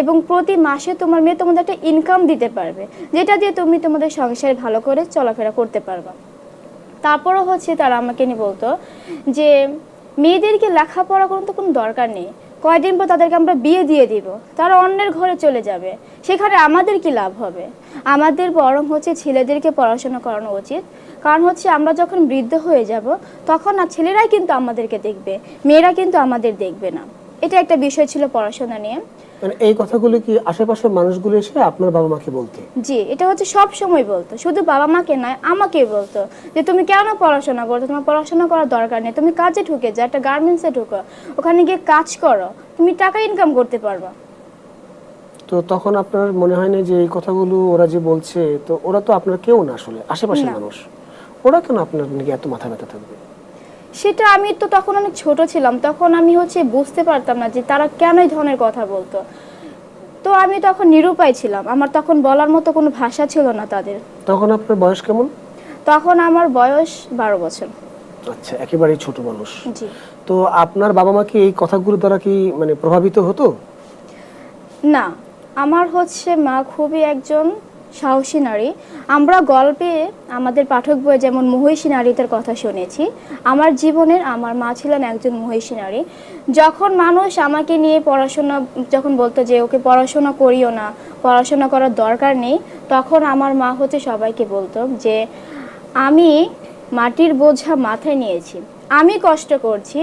এবং প্রতি মাসে তোমার মেয়ে তোমাদের একটা ইনকাম দিতে পারবে, যেটা দিয়ে তুমি তোমাদের সংসারে ভালো করে চলাফেরা করতে পারবা। তারপরও হচ্ছে তারা আমাকে নিয়ে বলতো যে, মেয়েদেরকে লেখাপড়া কোনো তো কোনো দরকার নেই। কয়দিন পর তাদেরকে আমরা বিয়ে দিয়ে দিব, তারা অন্যের ঘরে চলে যাবে। সেখানে আমাদের কি লাভ হবে? আমাদের বরং হচ্ছে ছেলেদেরকে পড়াশোনা করানো উচিত। কারণ হচ্ছে আমরা যখন বৃদ্ধ হয়ে যাব, তখন আর ছেলেরাই কিন্তু আমাদেরকে দেখবে, মেয়েরা কিন্তু আমাদের দেখবে না। এটা একটা বিষয় ছিল পড়াশোনা নিয়ে। মানে এই কথাগুলো কি আশেপাশের মানুষগুলো এসে আপনার বাবা মাকে বলতে? জি এটা হচ্ছে সব সময় বলতো। শুধু বাবা মাকে নয় আমাকে বলতো যে তুমি কেন পড়াশোনা করছ? তোমার পড়াশোনা করার দরকার নেই। তুমি কাজে ঢুকে যাও একটা গার্মেন্টসে ঢুকো। ওখানে গিয়ে কাজ করো। তুমি টাকা ইনকাম করতে পারবা। তো তখন আপনার মনে হয় না যে এই কথাগুলো ওরা যে বলছে তো ওরা তো আপনার কেউ না আসলে আশেপাশের। মানুষ। ওরা কেন আপনার নাকি এত মাথা ব্যথা থাকবে? সেটা আমি তো তখন অনেক ছোট ছিলাম তখন আমি হচ্ছে বুঝতে পারতাম না যে তারা কেন এই ধরনের কথা বলতো। তো আমি তখন নিরুপায় ছিলাম আমার তখন বলার মতো কোনো ভাষা ছিল না তাদের। তখন আপনার বয়স কেমন? তখন আমার বয়স বারো বছর। আচ্ছা একেবারেই ছোট মানুষ। জি। তো আপনার বাবা মা কি এই কথাগুলো দ্বারা কি মানে প্রভাবিত হতো? না আমার হচ্ছে মা খুবই একজন সাহসী নারী। আমরা গল্পে আমাদের পাঠক বইয়ে যেমন মহিষী নারীদের কথা শুনেছি, আমার জীবনের আমার মা ছিলেন একজন মহিষী নারী। যখন মানুষ আমাকে নিয়ে পড়াশোনা, যখন বলতো যে ওকে পড়াশোনা করিও না, পড়াশোনা করার দরকার নেই, তখন আমার মা হচ্ছে সবাইকে বলতো যে, আমি মাটির বোঝা মাথায় নিয়েছি। আমি কষ্ট করছি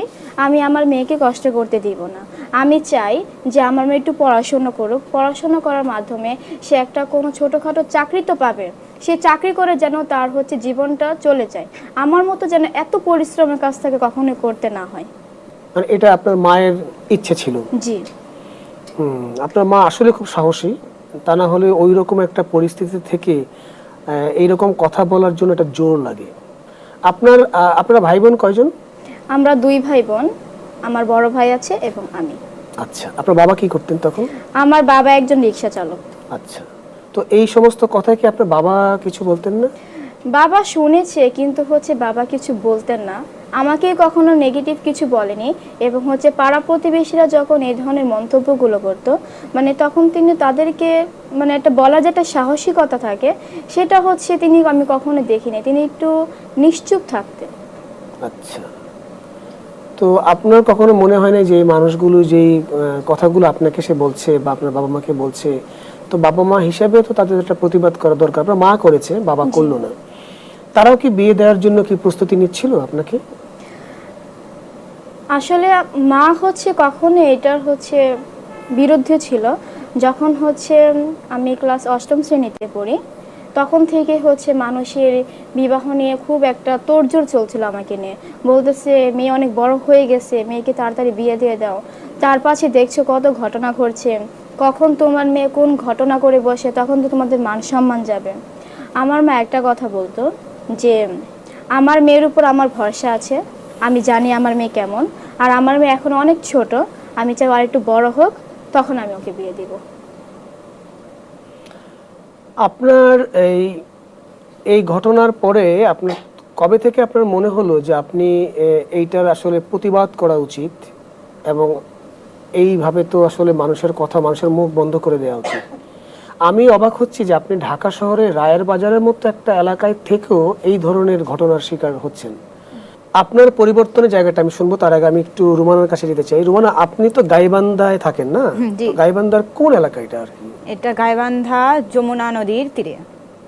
আমি আমার মেয়েকে কষ্ট করতে দিব না। আমি চাই যে আমার মেয়ে একটু পড়াশোনা করুক। পড়াশোনা করার মাধ্যমে সে একটা কোনো ছোটোখাটো চাকরি তো পাবে। সে চাকরি করে যেন তার হচ্ছে জীবনটা চলে যায়। আমার মতো যেন এত পরিশ্রমের কাছ থেকে কখনোই করতে না হয়। মানে এটা আপনার মায়ের ইচ্ছে ছিল? জি। হুম, আপনার মা আসলে খুব সাহসী। তা না হলে ওই রকম একটা পরিস্থিতি থেকে এইরকম কথা বলার জন্য একটা জোর লাগে। আপনার আপনারা ভাই বোন কয়জন? আমরা দুই ভাই বোন আমার বড় ভাই আছে এবং আমি। আচ্ছা আপনার বাবা কি করতেন তখন? আমার বাবা একজন রিক্সা চালক আচ্ছা তো এই সমস্ত কথা কি আপনার বাবা কিছু বলতেন না? বাবা শুনেছে কিন্তু হচ্ছে বাবা কিছু বলতেন না। আমাকে কখনো নেগেটিভ কিছু বলেনি এবং হচ্ছে পাড়া প্রতিবেশীরা যখন এই ধরনের মন্তব্যগুলো করতো মানে তখন তিনি তাদেরকে মানে একটা বলার যেটা সাহসিকতা থাকে সেটা হচ্ছে তিনি আমি কখনো দেখিনি। তিনি একটু নিশ্চুপ থাকতেন। আচ্ছা। তো আপনার কখনো মনে হয় না যে মানুষগুলো যেই কথাগুলো আপনাকে সে বলছে বা আপনার বাবা মাকে বলছে তো বাবা মা হিসাবে তো তাদের একটা প্রতিবাদ করা দরকার আপনার মা করেছে বাবা করল না। তারাও কি বিয়ে দেওয়ার জন্য কি প্রস্তুতি নিচ্ছিল আপনাকে? আসলে মা হচ্ছে কখনো এটার হচ্ছে বিরুদ্ধে ছিল। যখন হচ্ছে আমি ক্লাস অষ্টম শ্রেণীতে পড়ি তখন থেকে হচ্ছে মানুষের বিবাহ নিয়ে খুব একটা তোড়জোড় চলছিল আমাকে নিয়ে। বলতেছে, মেয়ে অনেক বড় হয়ে গেছে, মেয়েকে তাড়াতাড়ি বিয়ে দিয়ে দাও। তার পাশে দেখছ কত ঘটনা ঘটছে। কখন তোমার মেয়ে কোন ঘটনা করে বসে, তখন তো তোমাদের মান সম্মান যাবে। আমার মা একটা কথা বলতো যে, আমার মেয়ের উপর আমার ভরসা আছে, আমি জানি আমার মেয়ে কেমন। আর আমার মেয়ে এখন অনেক ছোট, আমি চাই আর একটু বড় হোক, তখন আমি ওকে বিয়ে দিব। আপনার এই এই ঘটনার পরে আপনার কবে থেকে আপনার মনে হলো যে আপনি এইটার আসলে প্রতিবাদ করা উচিত এবং এইভাবে তো আসলে মানুষের কথা, মানুষের মুখ বন্ধ করে দেওয়া উচিত? আমি অবাক হচ্ছি যে আপনি ঢাকা শহরে রায়ের বাজারের মতো একটা এলাকায় থেকেও এই ধরনের ঘটনার শিকার হচ্ছেন। আপনার পরিবর্তনের জায়গাটা আমি শুনব তার আগে আমি একটু রুমানার কাছে যেতে চাই। রুমানা আপনি তো গাইবান্ধায় থাকেন না? গাইবান্ধার কোন এলাকা এটা আর কি? এটা গাইবান্ধা যমুনা নদীর তীরে।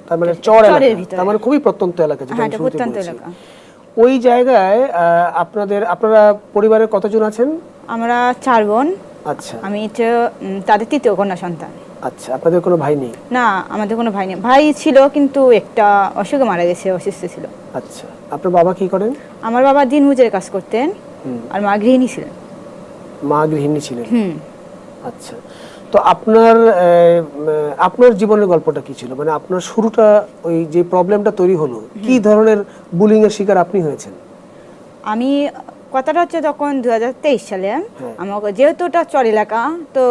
তার মানে চর এলাকা। তার মানে খুবই প্রত্যন্ত এলাকা যেটা হ্যাঁ আমি শুরুতে এলাকা। ওই জায়গায় আপনাদের আপনারা পরিবারের কতজন আছেন? আমরা চার বোন। আচ্ছা। আমি তাদের তৃতীয় কন্যা সন্তান। আচ্ছা আপনাদের কোনো ভাই নেই? না আমাদের কোনো ভাই নেই। ভাই ছিল কিন্তু একটা অসুখে মারা গেছে অসুস্থ ছিল। আচ্ছা আপনার বাবা কি করেন? আমার বাবা দিন মজুরের কাজ করতেন। আর মা গৃহিণী ছিলেন। মা গৃহিণী ছিলেন? হুম। আচ্ছা তো আপনার আপনার জীবনের গল্পটা কি ছিল? মানে আপনার শুরুটা ওই যে প্রবলেমটা তৈরি হলো কি ধরনের বুলিং এর শিকার আপনি হয়েছেন? আমি কথাটা হচ্ছে তখন দু হাজার তেইশ সালে হ্যাঁ। আমাকে যেহেতু ওটা চর এলাকা তো